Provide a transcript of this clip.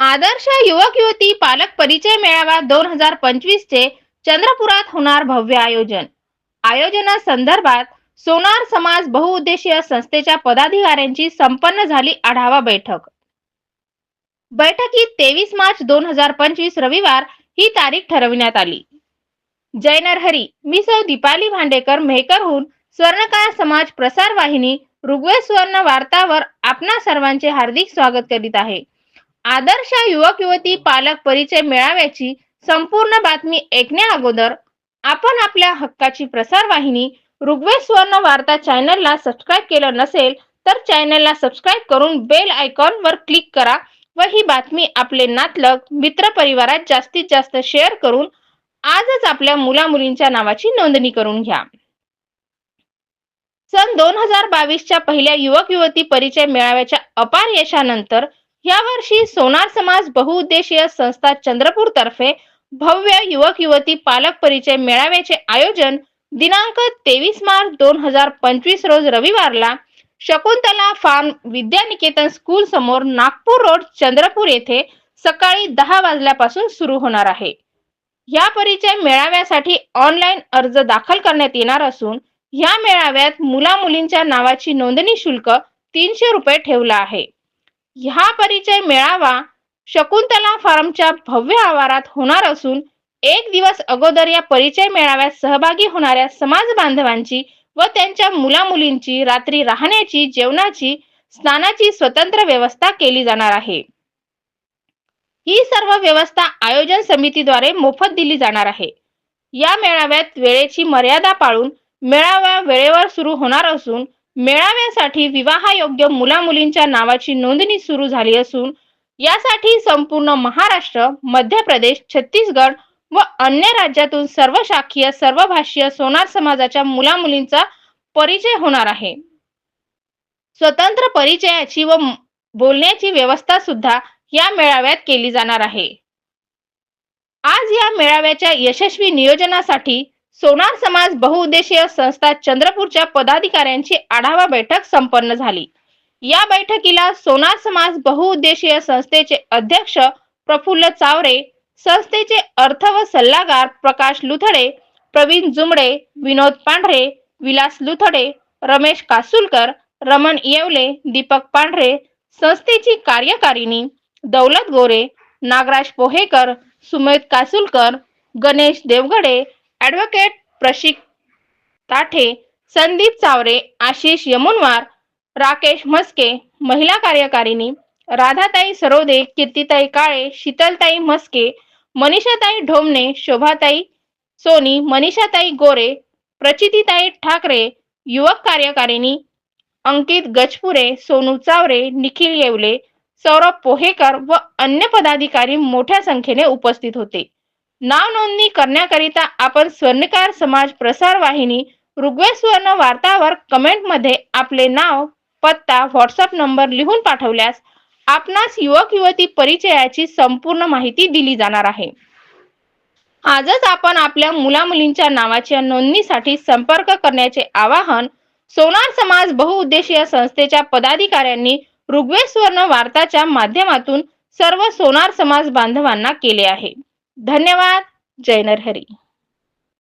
आदर्श युवक युवती पालक परिचय मेळावा दोन हजार पंचवीस चे चंद्रपुरात होणार भव्य आयोजन. आयोजना संदर्भात सोनार समाज बहुउद्देशीय संस्थेच्या पदाधिकाऱ्यांची संपन्न झाली आढावा बैठक. बैठकीत तेवीस मार्च दोन हजार पंचवीस रविवार ही तारीख ठरविण्यात आली. जय नरहरी मी सौ दीपाली भांडेकर मेहकरहून स्वर्णकाळ समाज प्रसार वाहिनी ऋग्वेद सुवर्ण वार्तावर आपणा सर्वांचे हार्दिक स्वागत करीत आहे. आदर्श युवक युवती पालक परिचय मेळाव्याची संपूर्ण बातमी ऐकण्या अगोदर आपण आपल्या हक्काची प्रसार वाहिनी ऋग्वेद सुवर्ण वार्ता चॅनलला सबस्क्राईब केलं नसेल तर चॅनलला सबस्क्राईब करून बेल आयकॉन वर क्लिक करा व ही बातमी आपले नातलग मित्र परिवारात जास्तीत जास्त शेअर करून आजच आपल्या मुला मुलींच्या नावाची नोंदणी करून घ्या. सन दोन हजार बावीसच्या पहिल्या युवक युवती परिचय मेळाव्याच्या अपार यशानंतर यावर्षी सोनार समाज बहुउद्देशीय संस्था चंद्रपूर तर्फे भव्य युवक युवती पालक परिचय मेळाव्याचे आयोजन दिनांक तेवीस मार्च दोन हजार पंचवीस रोज रविवारला शकुंतला फार्म विद्यानिकेतन स्कूल समोर नागपूर रोड चंद्रपूर येथे सकाळी दहा वाजल्यापासून सुरू होणार आहे. या परिचय मेळाव्यासाठी ऑनलाईन अर्ज दाखल करण्यात येणार असून या मेळाव्यात मुला मुलींच्या नावाची नोंदणी शुल्क तीनशे रुपये ठेवला आहे. ह्या परिचय मेळावा शकुंतला फार्मच्या भव्य आवारात होणार असून एक दिवस अगोदर या परिचय मेळाव्यात सहभागी होणाऱ्या समाज बांधवांची व त्यांच्या मुलामुलींची रात्री राहण्याची जेवणाची स्नानाची स्वतंत्र व्यवस्था केली जाणार आहे. ही सर्व व्यवस्था आयोजन समितीद्वारे मोफत दिली जाणार आहे. या मेळाव्यात वेळेची मर्यादा पाळून मेळावा वेळेवर सुरू होणार असून मेळाव्यासाठी विवाहयोग्य मुला मुलींच्या नावाची नोंदणी सुरू झाली असून यासाठी संपूर्ण महाराष्ट्र मध्य प्रदेश छत्तीसगड व अन्य राज्यातून सर्व शाखीय सर्व भाषीय सोनार समाजाच्या मुला मुलींचा परिचय होणार आहे. स्वतंत्र परिचयाची व बोलण्याची व्यवस्था सुद्धा या मेळाव्यात केली जाणार आहे. आज या मेळाव्याच्या यशस्वी नियोजनासाठी सोनार समाज बहुउद्देशीय संस्था चंद्रपूरच्या पदाधिकाऱ्यांची आढावा बैठक संपन्न झाली. या बैठकीला सोनार समाज बहुउद्देशीय संस्थेचे अध्यक्ष प्रफुल्ल चावरे संस्थेचे अर्थ व सल्लागार प्रकाश लुथडे प्रवीण जुमडे विनोद पांढरे विलास लुथडे रमेश कासुलकर रमण येवले दीपक पांढरे संस्थेची कार्यकारिणी दौलत गोरे नागराज पोहेकर सुमेध कासुलकर गणेश देवगडे ॲडव्होकेट प्रशिक ताठे संदीप चावरे आशिष यमुनवार राकेश म्हस्के महिला कार्यकारिणी राधाताई सरोदे कीर्तिताई काळे शीतलताई म्हस्के मनीषाताई ढोमणे शोभाताई सोनी मनीषाताई गोरे प्रचितीताई ठाकरे युवक कार्यकारिणी अंकित गजपुरे सोनू चावरे निखिल येवले सौरभ पोहेकर व अन्य पदाधिकारी मोठ्या संख्येने उपस्थित होते. नाव नोंदणी करण्याकरिता आपण स्वर्णकार समाज प्रसार वाहिनी ऋग्वेद वार्तावर कमेंटमध्ये आपले नाव पत्ता व्हॉट्सअप नंबर लिहून पाठवल्यास आपणास युवक युवती परिचयाची संपूर्ण माहिती दिली जाणार आहे. आजच आपण आपल्या मुला मुलींच्या नावाच्या नोंदणीसाठी संपर्क करण्याचे आवाहन सोनार समाज बहुउद्देशीय संस्थेच्या पदाधिकाऱ्यांनी ऋग्वेद वार्ताच्या माध्यमातून सर्व सोनार समाज बांधवांना केले आहे. धन्यवाद जय नरहरी.